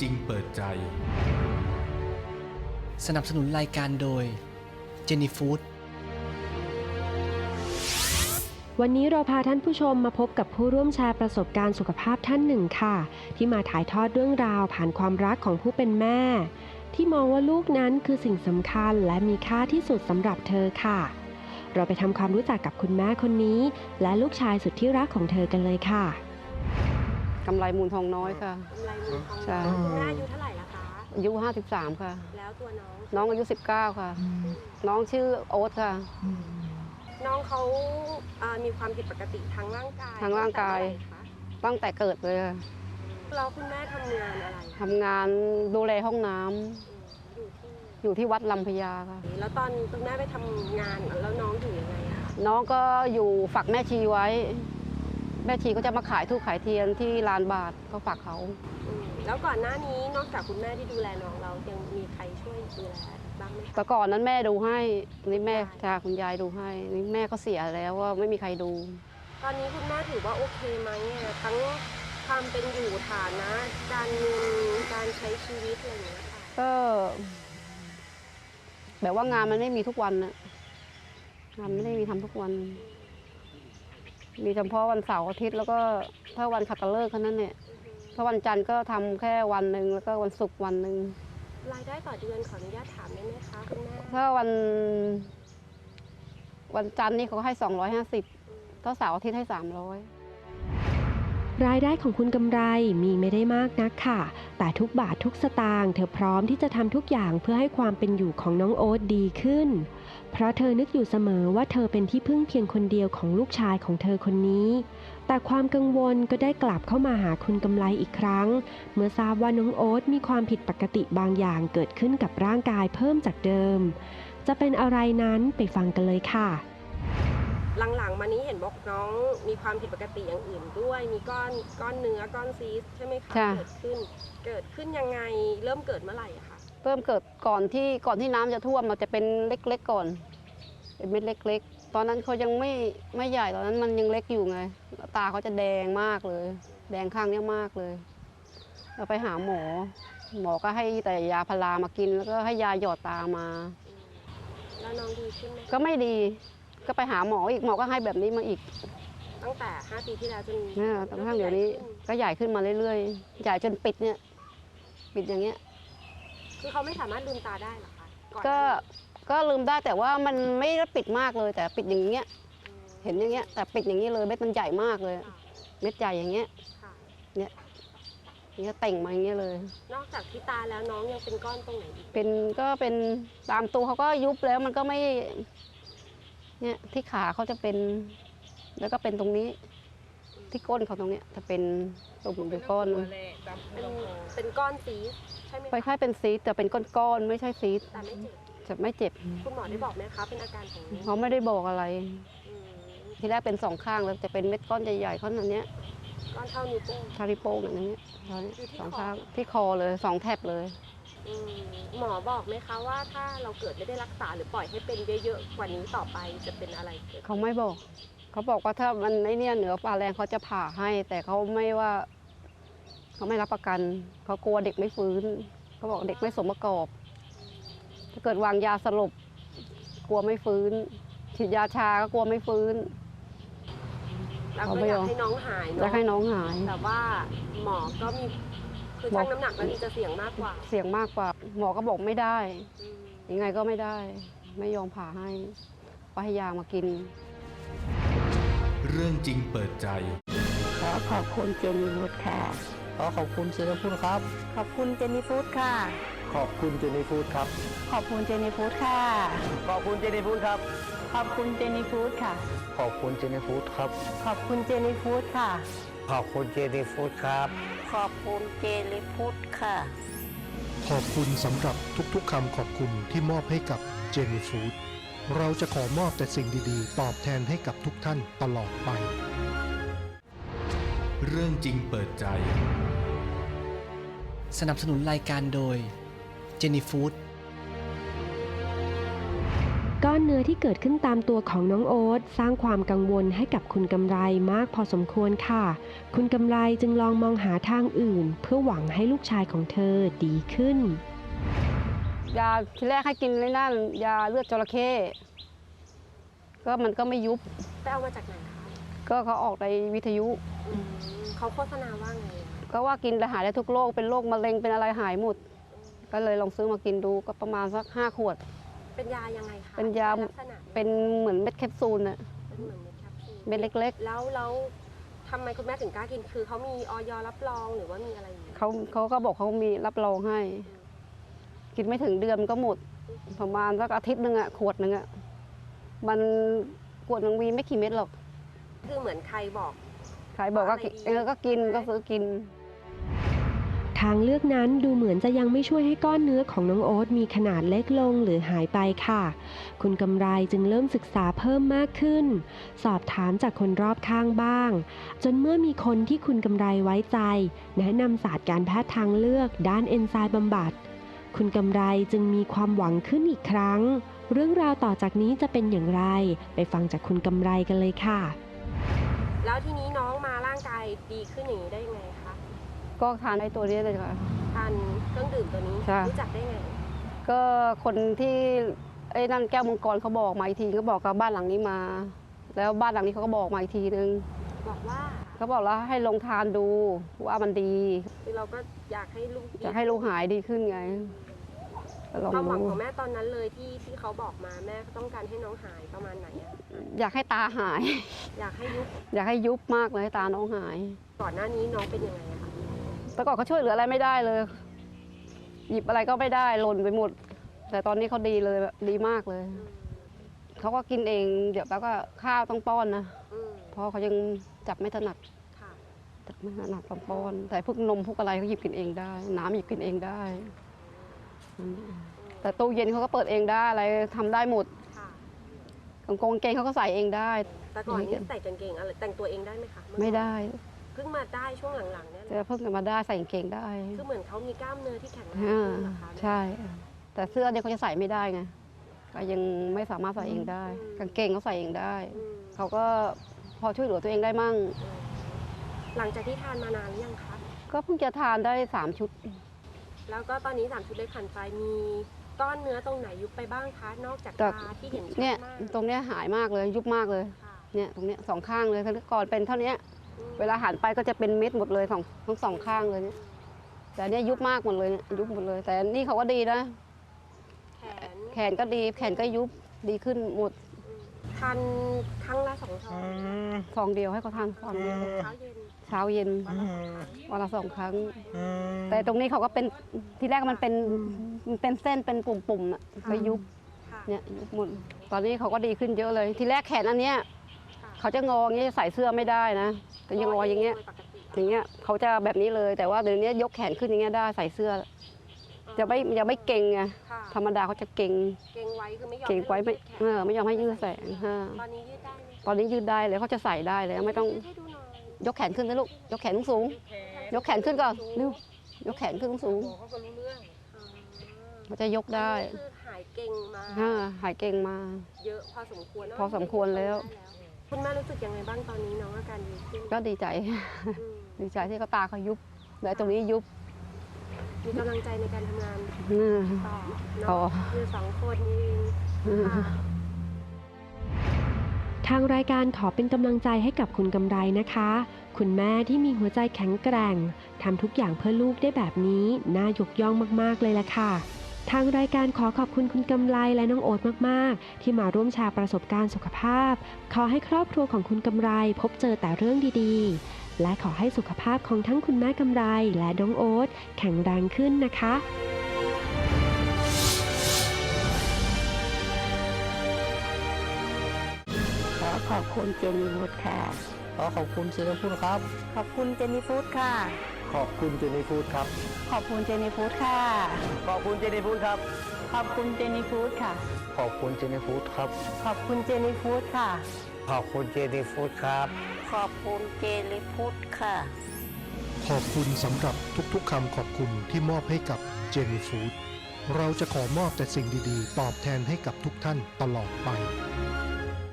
จริงเปิดใจ สนับสนุนรายการโดยเจนี่ฟู้ดวันนี้เราพาท่านผู้ชมมาพบกับผู้ร่วมแชร์ประสบการณ์สุขภาพท่านหนึ่งค่ะ ที่มาถ่ายทอดเรื่องราวผ่านความรักของผู้เป็นแม่ ที่มองว่าลูกนั้นคือสิ่งสำคัญและมีค่าที่สุดสำหรับเธอค่ะ เราไปทำความรู้จักกับคุณแม่คนนี้ และลูกชายสุดที่รักของเธอกันเลยค่ะ กำไรมูลทองน้อยค่ะ กำไรมือทองใช่น้อยคุณแม่อายุเท่าไหร่ละคะ อายุ53 ค่ะ แล้วตัวน้อง น้องอายุ 19 ค่ะ น้องชื่อโอ๊ตค่ะ น้องเขาเอ่อมีความผิดปกติทางร่างกายทางร่างกาย ตั้แต่เมื่อไหร่คะตั้งแต่เกิดเลยค่ะแล้วคุณแม่ทำงานอะไรทำงานดูแลห้องน้ำอืมอยู่ที่อยู่ที่วัดลำพญาค่ะ แล้วตอนคุณแม่ไปทำงานแล้วน้องอยู่ยังไงอะคะน้องก็อยู่ฝักแม่ชีไว้ แม่ชีก็จะมาขายทูบขายเทียนที่ลานบาทก็ฝากเขาอืมแล้วก่อนหน้านี้นอกจากคุณแม่ที่ดูแลน้องเรายังมีใครช่วยดูแลบ้างไหมแต่คะก่อนนั้นแม่ดูให้นี่แม่ยายจ้าคุณยายดูให้นี่แม่ก็เสียแล้วว่าไม่มีใครดู ตอนนี้คุณแม่ถือว่าโอเคไหมอะทั้งความเป็นอยู่ฐานะการเงินการใช้ชีวิตอะไรอย่างเงี้ยค่ะก็แบบว่างานมันไม่มีทุกวันน่ะงานไม่ได้มีทำทุกวัน มีเฉพาะวันเสาร์อาทิตย์แล้วก็ถ้าวันขัตฤกษ์แค่นั้นเนี่ยถ้าวันจันทร์ก็ทำแค่วันหนึ่งแล้วก็วันศุกร์วันหนึ่งรายได้ต่อเดือนขออนุญาตถามได้ไหมคะคุณแม่ถ้าวันวันจันทร์นี่เขาให้สองร้อยห้าสิบถ้าเสาร์อาทิตย์ให้สาม รายได้ของคุณกำไรมีไม่ได้มากนักค่ะ แต่ทุกบาททุกสตางค์เธอพร้อมที่จะทำทุกอย่างเพื่อให้ความเป็นอยู่ของน้องโอ๊ตดีขึ้น เพราะเธอนึกอยู่เสมอว่าเธอเป็นที่พึ่งเพียงคนเดียวของลูกชายของเธอคนนี้ แต่ความกังวลก็ได้กลับเข้ามาหาคุณกำไรอีกครั้ง เมื่อทราบว่าน้องโอ๊ตมีความผิดปกติบางอย่างเกิดขึ้นกับร่างกายเพิ่มจากเดิม จะเป็นอะไรนั้นไปฟังกันเลยค่ะ หลังๆ มานี้เห็นบอกน้องมีความผิดปกติอย่างอื่นด้วย มีก้อนก้อนเนื้อก้อนซีสใช่ไหมคะค่ะ เกิดขึ้น เกิดขึ้นยังไงเริ่มเกิดเมื่อไหร่อะคะเริ่มเกิดก่อนที่ก่อนที่น้ำจะท่วมมันจะเป็นเล็กๆก่อน เป็นเม็ดเล็ก ๆ ตอนนั้นเขายังไม่ไม่ใหญ่ตอนนั้นมันยังเล็กอยู่ไง ตาเขาจะแดงมากเลย แดงข้างเนี้ยมากเลยเราไปหาหมอ หมอก็ให้แต่ยาพารามากิน แล้วก็ให้ยาหยอดตามา แล้วน้องดีขึ้นไหมก็ไม่ดี ก็ไปหาหมออีกหมอก็ให้แบบนี้มาอีกตั้งแต่ 5 ปีที่แล้วจนเนี่ยตอนข้างเดี๋ยวนี้ก็ใหญ่ขึ้นมาเรื่อยๆ ใหญ่จนปิดเนี่ย ปิดอย่างเงี้ย คือเขาไม่สามารถลืมตาได้เหรอคะอนหก็น้านี้ก็ลืมได้แต่ว่ามันไม่ได้ปิดมากเลย แต่ปิดอย่างเงี้ย อืมเห็นอย่างเงี้ย แต่ปิดอย่างนี้เลยเม็ดมันใหญ่มากเลย ค่ะเม็ดใหญ่อย่างเงี้ยค่ะ อย่างเงี้ยเต่งมาอย่างเงี้ยเลย นอกจากที่ตาแล้วน้องยังเป็นก้อนตรงไหนอีกเป็นก็เป็นตามตัวเขาก็ยุบแล้วมันก็ไม่ เนี่ยที่ขาเขาจะเป็น แล้วก็เป็นตรงนี้ ที่ก้นเขาตรงเนี้ยจะเป็นตุ่มเป็นก้อนเป็นเป็นก้อนซีสใช่ไหมคคะล้ายๆเป็นซีสแต่เป็นก้อนๆไม่ใช่ซีสแต่ไม่เจ็บจะไม่เจ็บ คุณหมอได้บอกไหมคะเป็นอาการของนี้เขาไม่ได้บอกอะไรอืมทีแรกเป็นสองข้างแล้วจะเป็นเม็ดก้อนใหญ่ๆเขาอย่างเนี้ยก้อนเท่านิ้วโป้งทาริโป้งอย่างเงี้ยอยู่ที่สองคอข้างที่คอเลยสองแถบเลยอืม หมอบอกไหมคะว่าถ้าเราเกิดไม่ได้รักษาหรือปล่อยให้เป็นเยอะๆกว่านี้ต่อไปจะเป็นอะไรเกิดเขาไม่บอก เขาบอกว่าถ้ามันไอเนี่ยเหนือปลาแรงเขาจะผ่าให้ แต่เขาไม่ว่า เขาไม่รับประกัน เขากลัวเด็กไม่ฟื้น เขาบอกเด็กไม่สมประกอบ ถ้าเกิดวางยาสลบกลัวไม่ฟื้นฉีดยาชาก็กลัวไม่ฟื้นเราเขาก็ไม่อยากยอมให้น้องหายอยาเนาะกให้น้องหาย แต่ว่าหมอก็มี คือหมอชั่งน้ำหนักแล้วนี่จะเสี่ยงมากกว่า เสี่ยงมากกว่า หมอก็บอกไม่ได้อืมยังไงก็ไม่ได้ ไม่ยอมผ่าให้ก็ให้ยามากิน เรื่องจริงเปิดใจ ขอขอบคุณเจนี่ฟูดค่ะ ขอขอบคุณเจนี่ฟูดครับ ขอบคุณเจนี่ฟูดค่ะ ขอบคุณเจนี่ฟูดครับ ขอบคุณเจนี่ฟูดค่ะ ขอบคุณเจนี่ฟูดครับ ขอบคุณเจนี่ฟูดค่ะ ขอบคุณเจนี่ฟูดครับ ขอบคุณเจนี่ฟูดค่ะ ขอบคุณเจนี่ฟูดครับ ขอบคุณเจนี่ฟูดค่ะ ขอบคุณสำหรับทุกๆคำขอบคุณที่มอบให้กับเจนี่ฟู้ดเราจะขอมอบแต่สิ่งดีๆ ตอบแทนให้กับทุกท่านตลอดไป เรื่องจริงเปิดใจ สนับสนุนรายการโดยเจนี่ฟู้ดก้ อที่เกิดขึ้นตามตัวของน้องโอ๊ตสร้างความกังวลให้กับคุณกำไรมากพอสมควรค่ะ คุณกำไรจึงลองมองหาทางอื่น เพื่อหวังให้ลูกชายของเธอดีขึ้น ยาที่แรกให้กินเลยนั่นยาเลือดจระเข้ก็มันก็ไม่ยุบไปเอามาจากไหนคะก็เขาออกในวิทยุอืมเขาโฆษณาว่าไงอะก็ว่ากินแล้วหายได้ทุกโรคเป็นโรคมะเร็งเป็นอะไรหายหมด ก็เลยลองซื้อมากินดูก็ประมาณสักห้าขวด เป็นยายังไงคะเป็นยา ลักษณะเป็นเหมือนเม็ดแคปซูลน่ะเป็นเหมือนเม็ดแคปซูลเม็ดเล็กแล้วแล้วทำไมคุณแม่ถึงกล้ากินคือเขามีออยรับรองหรือว่ามีอะไรอย่างๆเงี้ยเขาเขาก็บอกเขามีรับรองให้ กินไม่ถึงเดือนมันก็หมด ประมาณสักอาทิตย์หนึ่งอะขวดหนึ่งอะมันขวดหนึ่งมีไม่กี่เม็ดหรอกคือเหมือนใครบอก ใครบอกก็กินเออก็กินก็ซื้อกิน ทางเลือกนั้นดูเหมือนจะยังไม่ช่วยให้ก้อนเนื้อของน้องโอ๊ตมีขนาดเล็กลงหรือหายไปค่ะ คุณกำไรจึงเริ่มศึกษาเพิ่มมากขึ้น สอบถามจากคนรอบข้างบ้าง จนเมื่อมีคนที่คุณกำไรไว้ใจ แนะนำศาสตร์การแพทย์ทางเลือกด้านเอนไซม์บำบัด คุณกำไรจึงมีความหวังขึ้นอีกครั้ง เรื่องราวต่อจากนี้จะเป็นอย่างไร ไปฟังจากคุณกำไรกันเลยค่ะ แล้วทีนี้น้องมาร่างกายดีขึ้นอย่างนี้ได้ยังไงคะ ก็ทานไอ้ตัวนี้เลยค่ะ ทานเครื่องดื่มตัวนี้ ค่ะ รู้จักได้ไง ก็คนที่ไอ้นั่นแก้วมังกรเขาบอกมาอีกทีก็บอกกับบ้านหลังนี้มา แล้วบ้านหลังนี้เขาก็บอกมาอีกทีนึงบอกว่าเขาบอกแล้วให้ลองทานดูว่ามันดี คือเราก็อยากให้ลูกดีจะให้ลูกหายดีขึ้นไงก็ลองความหวังดูของแม่ตอนนั้นเลยที่ที่เขาบอกมาแม่ต้องการให้น้องหายประมาณไหนอะอยากให้ตาหาย อยากให้ยุบอยากให้ยุบมากเลยให้ตาน้องหาย ก่อนหน้านี้น้องเป็นยังไงอะคะ แต่ก่อนเขาช่วยเหลืออะไรไม่ได้เลย หยิบอะไรก็ไม่ได้หล่นไปหมด แต่ตอนนี้เขาดีเลยแบบดีมากเลยอืมเขาก็กินเองเดี๋ยวแล้วก็ข้าวต้องป้อนนะอืมเพราะเขายังจับไม่ถนัดค่ะจับไม่ถนัดต้องป้อน แต่พวกนมพวกอะไรเขาหยิบกินเองได้ น้ำหยิบกินเองได้อืมแต่ตู้เย็นเขาก็เปิดเองได้อะไรทำได้หมดค่ะ กางกงเกงเขาก็ใส่เองได้ แต่ก่อนนี้ใส่กางเกงอะไรแต่งตัวเองได้ไหมคะเอก่อนไม่ได้เพิ่งมาได้ช่วงหลังๆเนี่ยแหจะละเพิ่งจะมาได้ใส่กางเกงได้คือเหมือนเขามีกล้ามเนื้อที่แข็งแรงอ่าขึ้นเหรอคะใช่ แต่เสื้อเนี่ยเขาจะใส่ไม่ได้ไงก็ยังไม่สามารถใส่เองได้กางเกงเขาใส่เองได้ อืมเขาก็พอช่วยเหลือตัวเองได้มั่ง หลังจากที่ทานมานานหรือยังคะก็เพิ่งจะทานได้สามชุด แล้วก็ตอนนี้สามชุดเลยขันไฟมีก้อนเนื้อตรงไหนยุบไปบ้างคะนอกจากจาก ตาที่เห็นชัดเนี่ยมากตรงเนี้ยหายมากเลยยุบมากเลย ค่ะเนี่ยตรงเนี้ยสองข้างเลยคือก่อนเป็นเท่าเนี้ยอืม เวลาหันไปก็จะเป็นเม็ดหมดเลยสองทั้งสองข้างเลยเนี่ยแต่เนี่ยยุบมากหมดเลยเนี่ยยุบหมดเลย แต่นี่เขาก็ดีนะ แขนแขนก็ดีแขนก็ยุบดีขึ้นหมดอืมทานครั้งละสองซองซองเดียวให้เขาทานซองเดียวเช้าเย็นเช้าเย็นวันละสองครั้งวันละสองครั้งแต่ตรงนี้เขาก็เป็นที่แรกมันเป็นมันเป็นเส้นเป็นปุ่มๆน่ะไปยุบค่ะเนี่ยยุบหมดตอนนี้เขาก็ดีขึ้นเยอะเลย ทีแรกแขนอันเนี้ยค่ะเขาจะงออย่างเงี้ยจะใส่เสื้อไม่ได้นะ แต่ยังงออย่างเงี้ยโดปกติอย่างเงี้ยเขาจะแบบนี้เลย แต่ว่าเดี๋ยวนี้ยกแขนขึ้นอย่างเงี้ยได้ใส่เสื้อ จะไม่จะไม่เก่งไงค่ะธรรมดาเขาจะเก่งเก่งไว้คือไม่ยอมเก่งไว้ไม่ให้เออไม่ยอมให้ยืดแสงฮะตอนนี้ยืดได้ไหมตอนนี้ยืดได้เลยเขาจะใส่ได้เลยไม่ต้องยืดให้ดูหน่อยยกแขนขึ้นนะลูกยกแขนสูงๆยกแขนขึ้นก่อนเร็วยกแขนขึ้นสูงอ่าๆมันจะยกได้อันนี้คือหายเก่งมาฮะหายเก่งมา เยอะพอสมควรเนะพอสมควรแล้ว คุณแม่รู้สึกยังไงบ้างตอนนี้น้องอาการดีขึ้นก็ดีใจ อืมดีใจที่เขาตาเขายุบแล้วตรงนี้ยุบมีกำลังใจในการทำงานอืม ต่อต่อเนาะคือสองคนเองอืมค่ะ ทางรายการขอเป็นกำลังใจให้กับคุณกำไรนะคะ คุณแม่ที่มีหัวใจแข็งแกร่งทำทุกอย่างเพื่อลูกได้แบบนี้ น่ายกย่องมากๆเลยล่ะค่ะ ทางรายการขอขอบคุณคุณกำไรและน้องโอ๊ตมาก ๆ ที่มาร่วมแชร์ประสบการณ์สุขภาพ ขอให้ครอบครัวของคุณกำไรพบเจอแต่เรื่องดีๆ และขอให้สุขภาพของทั้งคุณแม่กำไรและน้องโอ๊ตแข็งแรงขึ้นนะคะขอขอบคุณเจนี่ฟูดค่ะ ขอขอบคุณเจนิฟูดครับ ขอบคุณเจนี่ฟูดค่ะ ขอบคุณเจนิฟูดครับ ขอบคุณเจนี่ฟูดค่ะ ขอบคุณเจนิฟูดครับ ขอบคุณเจนี่ฟูดค่ะ ขอบคุณเจนิฟูดครับ ขอบคุณเจนี่ฟูดค่ะ ขอบคุณเจนิฟูดครับ ขอบคุณเจนี่ฟูดค่ะ ขอบคุณสำหรับทุกๆคำขอบคุณที่มอบให้กับเจนี่ฟู้ดเราจะขอมอบแต่สิ่งดีๆ ตอบแทนให้กับทุกท่านตลอดไป